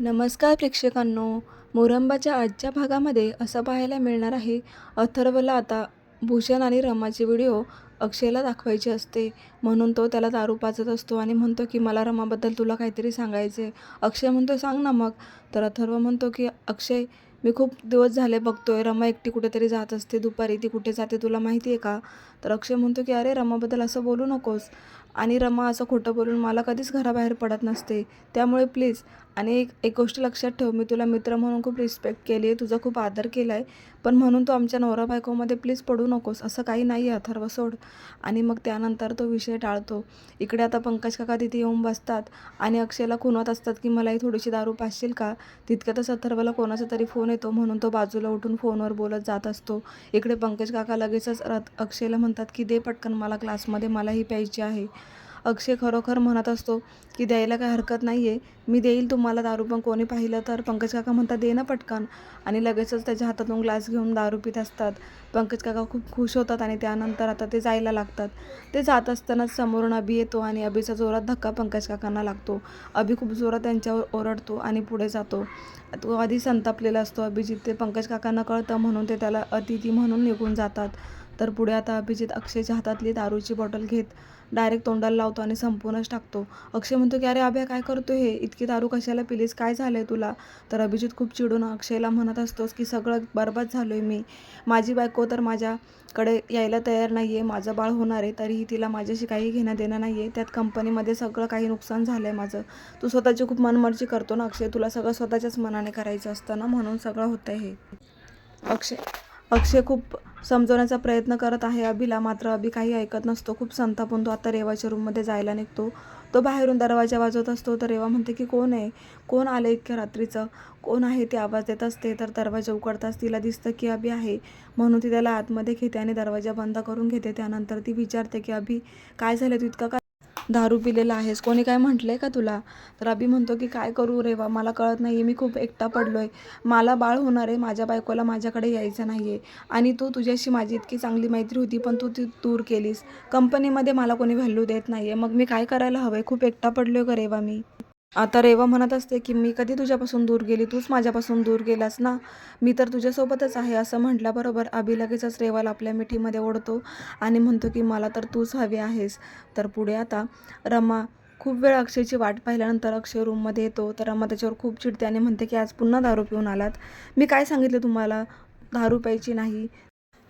नमस्कार प्रेक्षकांनो मोरंबाच्या आजच्या भागामध्ये असं पाहायला मिळणार आहे अथर्वला आता भूषण आणि रमाची व्हिडिओ अक्षयला दाखवायची असते. म्हणून तो त्याला दारू पाजत असतो आणि म्हणतो की मला रमाबद्दल तुला काहीतरी सांगायचे अक्षय म्हणतो सांग ना मग. तर अथर्व म्हणतो की अक्षय मी खूप दिवस झाले बघतोय रमा एकटी कुठेतरी जात असते दुपारी ती कुठे जाते तुला माहिती आहे का? तर अक्षय म्हणतो की अरे रमाबद्दल असं बोलू नकोस. आणि रमा असं खोटं बोलून मला कधीच घराबाहेर पडत नसते. त्यामुळे प्लीज आणि एक एक गोष्ट लक्षात ठेव मी तुला मित्र म्हणून खूप रिस्पेक्ट केली आहे तुझा खूप आदर केला आहे पण म्हणून तू आमच्या नवरा बायकोमध्ये प्लीज पडू नकोस असं काही नाही आहे अथर्व सोड. आणि मग त्यानंतर तो विषय टाळतो. इकडे आता पंकज काका तिथे येऊन बसतात आणि अक्षयला खुनवत असतात की मलाही थोडीशी दारू पाचशील का? तितक्यातच अथर्वला कोणाचा तरी फोन येतो म्हणून तो बाजूला उठून फोनवर बोलत जात असतो. इकडे पंकज काका लगेचच रथ अक्षयला म्हणतात की दे पटकन मला क्लासमध्ये मलाही प्यायची आहे. अक्षय खरोखर म्हणत असतो की द्यायला काही हरकत नाही आहे मी देईल तुम्हाला दारू पण कोणी पाहिलं तर पंकज काका म्हणतात दे ना पटकन. आणि लगेचच त्याच्या हातातून ग्लास घेऊन दारू पित असतात. पंकज काका खूप खुश होतात आणि त्यानंतर आता ते जायला लागतात. ते जात असतानाच समोरून अभि येतो आणि अभिचा जोरात धक्का पंकज काकांना लागतो. अभि खूप जोरात त्यांच्यावर ओरडतो आणि पुढे जातो. तो आधी संतापलेला असतो अभिजित. ते पंकज काकांना कळतं म्हणून ते त्याला अतिथी म्हणून निघून जातात. तर पुढे आता अभिजित अक्षयच्या हातातली दारूची बॉटल घेत डायरेक्ट तोंडाला लावतो आणि संपूर्णच टाकतो. अक्षय म्हणतो की अरे अभ्या काय करतो हे? इतकी दारू कशाला पिलीस? काय झालं आहे तुला? तर अभिजित खूप चिडून अक्षयला म्हणत असतोस की सगळं बरबाद झालो आहे मी. माझी बायको तर माझ्याकडे यायला तयार नाही आहे माझं बाळ होणार आहे. तरीही तिला माझ्याशी काही घेणं देणं नाही आहे त्यात कंपनीमध्ये सगळं काही नुकसान झालं आहे माझं. तू स्वतःची खूप मनमर्जी करतो ना अक्षय? तुला सगळं स्वतःच्याच मनाने करायचं असतं ना? म्हणून सगळं होतं हे. अक्षय अक्षय खूप समजवण्याचा प्रयत्न करत आहे. अभिला मात्र अभि काही ऐकत नसतो. खूप संतापून तो आता रेवाच्या रूममध्ये जायला निघतो. तो बाहेरून दरवाजा वाजवत असतो. तर रेवा म्हणते की कोण आहे? कोण आलं इतक्या रात्रीचं? कोण आहे? ते आवाज देत असते. तर दरवाजा उघडताच तिला दिसतं की अभि आहे. म्हणून ती त्याला आतमध्ये घेते आणि दरवाजा बंद करून घेते. त्यानंतर ती विचारते की अभि काय झालं? तू इतका का दारू पिलेला आहेस. कोणी काय म्हटलं आहे का तुला? तर अभि म्हणतो की काय करू रेवा मला कळत नाही आहे मी खूप एकटा पडलो आहे मला बाळ होणार आहे. माझ्या बायकोला माझ्याकडे यायचं नाही आहे आणि तू तुझ्याशी माझी इतकी चांगली मैत्री होती पण तू ती दूर केलीस. कंपनीमध्ये मला कोणी व्हॅल्यू देत नाही आहे मग मी काय करायला हवं आहे खूप एकटा पडलो आहे का रेवा मी? आता रेवा म्हणत असते की मी कधी तुझ्यापासून दूर गेली? तूच माझ्यापासून दूर गेलास ना? मी तर तुझ्यासोबतच आहे असं म्हटल्याबरोबर अभि लगेचच रेवाला आपल्या मिठीमध्ये ओढतो आणि म्हणतो की मला तर तूच हवी आहेस. तर पुढे आता रमा खूप वेळ अक्षयची वाट पाहिल्यानंतर अक्षय रूममध्ये येतो. तर रमा त्याच्यावर खूप चिडते आणि म्हणते की आज पुन्हा दारू पिऊन आलात? मी काय सांगितलं तुम्हाला? दारू प्यायची नाही.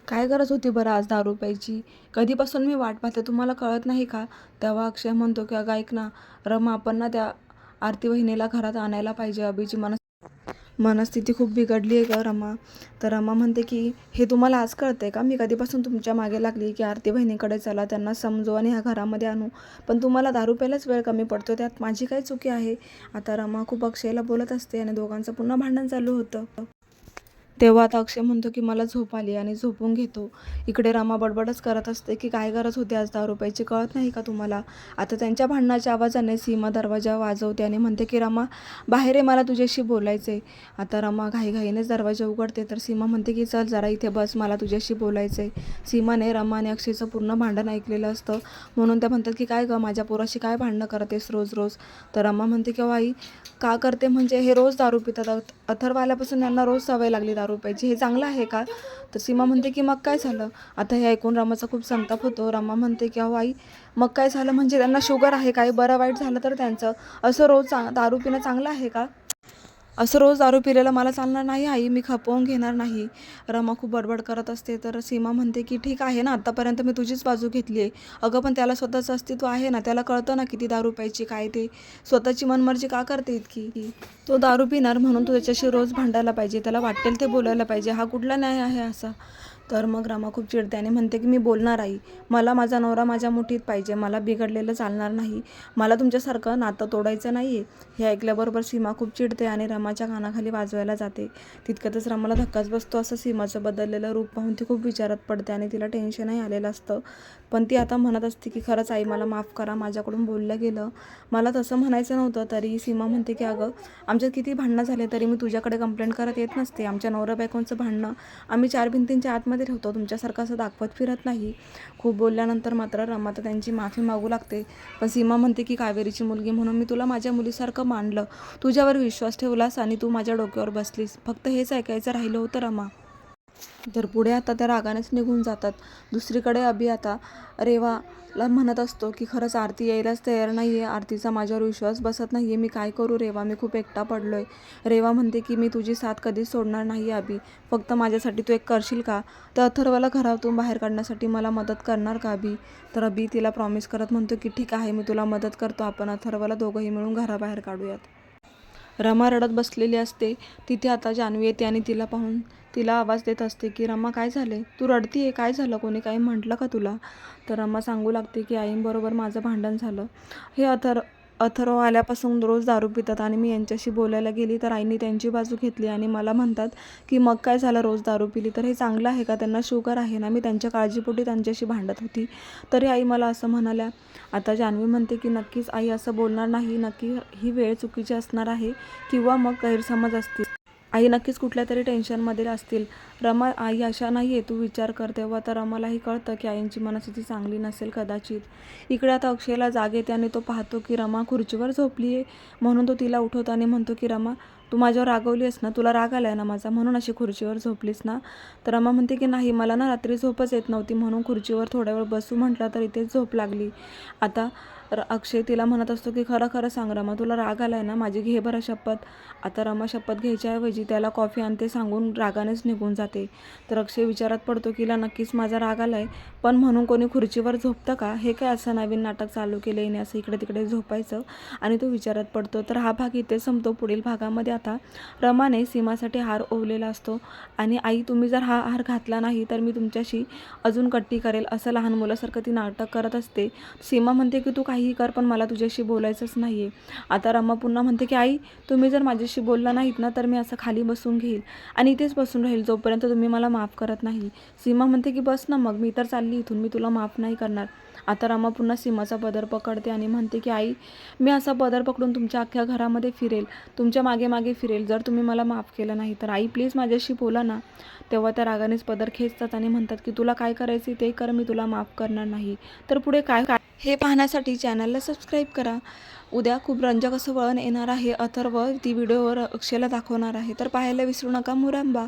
काय गरज होती बरं आज दारू प्यायची? कधीपासून मी वाट पाहते? तुम्हाला कळत नाही का? तेव्हा अक्षय म्हणतो की अगं ऐक ना रमा आपण ना त्या आरती वहिनीला घरात आणायला पाहिजे अभिची मनस मनस्थिती खूप बिघडली आहे का रमा. तर रमा म्हणते की हे तुम्हाला आज कळते का? मी कधीपासून तुमच्या मागे लागली की आरती बहिणीकडे चला त्यांना समजू आणि ह्या घरामध्ये आणू. पण तुम्हाला दारू प्यायलाच वेळ कमी पडतो त्यात माझी काय चुकी आहे? आता रमा खूप अक्षयला बोलत असते आणि दोघांचं पुन्हा भांडण चालू होतं. तेव्हा आता अक्षय म्हणतो की मला झोप आली आणि झोपून घेतो. इकडे रमा बडबडच करत असते की काय गरज होती आज दहा रुपयाची कळत नाही का तुम्हाला? आता त्यांच्या भांडणाच्या आवाजाने सीमा दरवाजा वाजवते आणि म्हणते की रमा बाहेर आहे मला तुझ्याशी बोलायचं आहे आता रमा घाईघाईनेच दरवाजा उघडते तर सीमा म्हणते की चल जरा इथे बस मला तुझ्याशी बोलायचं आहे सीमाने रमा आणि अक्षयचं पूर्ण भांडण ऐकलेलं असतं. म्हणून त्या म्हणतात की काय गं माझ्या पोराशी काय भांडणं करतेस रोज रोज तर रमा म्हणते की आई का करते? म्हणजे हे रोज दारू पितात. अथरवाल्यापासून यांना रोज सवय लागली दारू रुपयाची हे चांगलं आहे का? तर सीमा म्हणते की मग काय झालं? आता हे ऐकून रामाचा खूप संताप होतो. रामा म्हणते की अहो आई मग काय झालं? म्हणजे त्यांना शुगर आहे काही बरं वाईट झालं तर त्यांचं? असं रोज चांग दारू पिणं चांगलं आहे का? असं रोज दारू पिलेलं मला चालणार नाही आई मी खपवून घेणार नाही. रमा खूप बडबड करत असते तर सीमा म्हणते की ठीक आहे ना आत्तापर्यंत मी तुझीच बाजू घेतली आहे अगं पण त्याला स्वतःचं अस्तित्व आहे ना त्याला कळतं ना किती दारू प्यायची काय ते. स्वतःची मनमर्जी का करते इतकी? तो दारू पिणार म्हणून तो त्याच्याशी रोज भांडायला पाहिजे त्याला वाटेल ते बोलायला पाहिजे. हा कुठला न्याय आहे असा? तर मग रमा खूप चिडते आणि म्हणते की मी बोलणार आई. मला माझा नवरा माझ्या मुठीत पाहिजे. मला बिघडलेलं चालणार नाही. मला तुमच्यासारखं नातं तोडायचं नाही आहे हे ऐकल्याबरोबर सीमा खूप चिडते आणि रमाच्या कानाखाली वाजवायला जाते. तितक्यातच रमाला धक्काच बसतो. असं सीमाचं बदललेलं रूप पाहून ती खूप विचारात पडते आणि तिला टेन्शनही आलेलं असतं. पण ती आता म्हणत असते की खरंच आई मला माफ करा माझ्याकडून बोललं गेलं. मला तसं म्हणायचं नव्हतं तरी सीमा म्हणते की अगं आमच्यात किती भांडणं झाले तरी मी तुझ्याकडे कंप्लेंट करत येत नसते. आमच्या नवरा बायकोंचं भांडणं आम्ही चार भिंतींच्या आतमध्ये ठेवतो. तुमच्यासारखं असं दाखवत फिरत नाही. खूप बोलल्यानंतर मात्र रमा तर त्यांची माफी मागू लागते. पण सीमा म्हणते की कावेरीची मुलगी म्हणून मी तुला माझ्या मुलीसारखं मानलं तुझ्यावर विश्वास ठेवलास आणि तू माझ्या डोक्यावर बसलीस. फक्त हेच ऐकायचं राहिलं होतं रमा. तर पुढे आता त्या रागानेच निघून जातात. दुसरीकडे अभि आता रेवाला म्हणत असतो की खरंच आरती यायलाच तयार नाही आहे आरतीचा माझ्यावर विश्वास बसत नाही आहे मी काय करू? रेवा मी खूप एकटा पडलो आहे रेवा म्हणते की मी तुझी साथ कधीच सोडणार नाही अभि. फक्त माझ्यासाठी तू एक करशील का? तर अथर्वला घरातून बाहेर काढण्यासाठी मला मदत करणार का अभि? तर अभि तिला प्रॉमिस करत म्हणतो की ठीक आहे मी तुला मदत करतो. आपण अथर्वला दोघंही मिळून घराबाहेर काढूयात. रमा रडत बसलेली असते. तिथे आता जान्हवी येते आणि तिला पाहून तिला आवाज देत असते की रमा काय झाले तू रडती आहे काय झालं? कोणी काही म्हटलं का तुला? तर रमा सांगू लागते की आईंबरोबर माझं भांडण झालं. हे अथर अथर्व आल्यापासून रोज दारू पितात आणि मी यांच्याशी बोलायला गेली तर आईने त्यांची बाजू घेतली आणि मला म्हणतात की मग काय झालं रोज दारू पिली? तर हे चांगलं आहे का? त्यांना शुगर आहे ना? मी त्यांच्या काळजीपोटी त्यांच्याशी भांडत होती. तरी आई मला असं म्हणाल्या आता जान्हवी म्हणते की नक्कीच आई असं बोलणार नाही. नक्की ही वेळ चुकीची असणार आहे किंवा मग गैरसमज असतील. आई नक्कीच कुठल्या तरी टेन्शनमध्ये असतील. रमा आई अशा नाही आहे तू विचार कर तेव्हा तर रमालाही कळतं की आईंची मनस्थिती चांगली नसेल कदाचित. इकडे आता अक्षयला जाग येते आणि तो पाहतो की रमा खुर्चीवर झोपली आहे म्हणून तो तिला उठवतो आणि म्हणतो की रमा तू माझ्यावर रागवली आहेस ना? तुला राग आला आहे ना माझा? म्हणून अशी खुर्चीवर झोपलीस ना? तर रमा म्हणते की नाही मला ना रात्री झोपच येत नव्हती म्हणून खुर्चीवर थोड्या वेळ बसू म्हटलं तर इथेच झोप लागली. आता तर अक्षय तिला म्हणत असतो की खरं खरं सांग रमा तुला राग आला आहे ना? माझी घे बरं शपथ. आता रमा शपथ घ्यायच्याऐवजी त्याला कॉफी आणते सांगून रागानेच निघून जाते. तर अक्षय विचारात पडतो की हिला नक्कीच माझा राग आला आहे पण म्हणून कोणी खुर्चीवर झोपतं का? हे काय असं नवीन नाटक चालू केलं आहे असं इकडे तिकडे झोपायचं. आणि तो विचारात पडतो तर हा भाग इथे संपतो पुढील भागामध्ये आता? रमाने सीमासाठी हार ओवलेला असतो आणि आई तुम्ही जर हा हार घातला नाही तर मी तुमच्याशी अजून कट्टी करेल. असं लहान मुलासारखं ती नाटक करत असते. सीमा म्हणते की तू काही काही कर पण मला तुझ्याशी बोलायचंच नाही आहे आता रमा पुन्हा म्हणते की आई तुम्ही जर माझ्याशी बोलला नाहीत ना तर मी असं खाली बसून घेईल आणि इथेच बसून राहील जोपर्यंत तुम्ही मला माफ करत नाही. सीमा म्हणते की बस ना मग मी तर चालली इथून मी तुला माफ नाही करणार. आता रमा पुन्हा सीमाचा पदर पकडते आणि म्हणते की आई मी असा पदर पकडून तुमच्या अख्ख्या घरामध्ये फिरेल तुमच्या मागे मागे फिरेल जर तुम्ही मला माफ केलं नाही तर. आई प्लीज माझ्याशी बोला ना. तेव्हा त्या रागानेच पदर खेचतात आणि म्हणतात की तुला काय करायचे ते कर मी तुला माफ करणार नाही. तर पुढे काय काय हे पाहण्यासाठी चॅनलला सबस्क्राईब करा. उद्या खूप रंजक असं वळण येणार आहे. अथर्व ती व्हिडिओवर अक्षयला दाखवणार आहे. तर पाहायला विसरू नका मुरांबा.